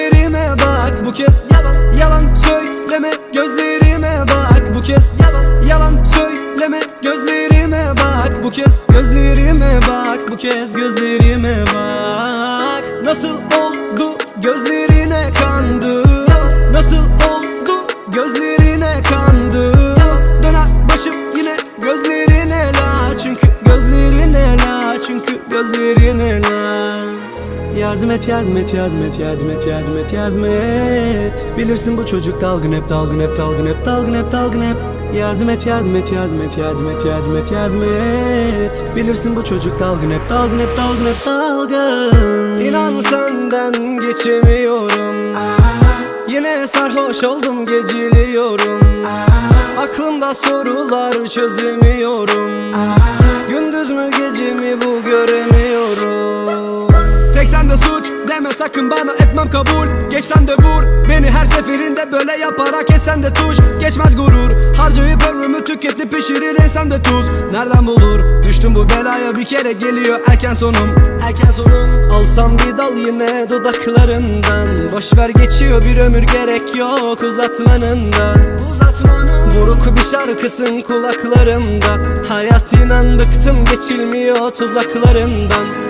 gözlerime bak. Bu kez Yalan yalan söyleme. Gözlerime bak. Bu kez Yalan yalan söyleme. Gözlerime bak. Bu kez Gözlerime bak. Bu kez gözlerime bak. Nasıl oldu? Gözlerine kandı. Nasıl oldu? Gözlerine kandı. Döner başım yine gözlerine la. Çünkü gözlerine la. Çünkü gözlerine la. Yardım et yardım et yardım et yardım et yardım et yardım et Bilirsin bu çocuk dalgın hep dalgın hep dalgın hep dalgın hep dalgın hep Yardım et yardım et yardım et yardım et yardım et yardım et Bilirsin bu çocuk dalgın hep dalgın hep dalgın hep dalgın İnan senden geçemiyorum Yine sarhoş oldum geciliyorum Aklımda sorular çözemiyorum Gündüz deme sakın bana etmem kabul. Geçsen de vur. Beni her seferinde böyle yaparak kesen de tuş. Geçmez gurur. Harcayıp ömrümü tüketip pişirir ensem de tuz. Nereden bulur? Düştüm bu belaya bir kere geliyor erken sonum. Erken sonum. Alsam bir dal yine dudaklarından. Boş ver geçiyor bir ömür gerek yok uzatmanından. Uzatmanın Buruk bir şarkısın kulaklarımda Hayat inan bıktım geçilmiyor tuzaklarından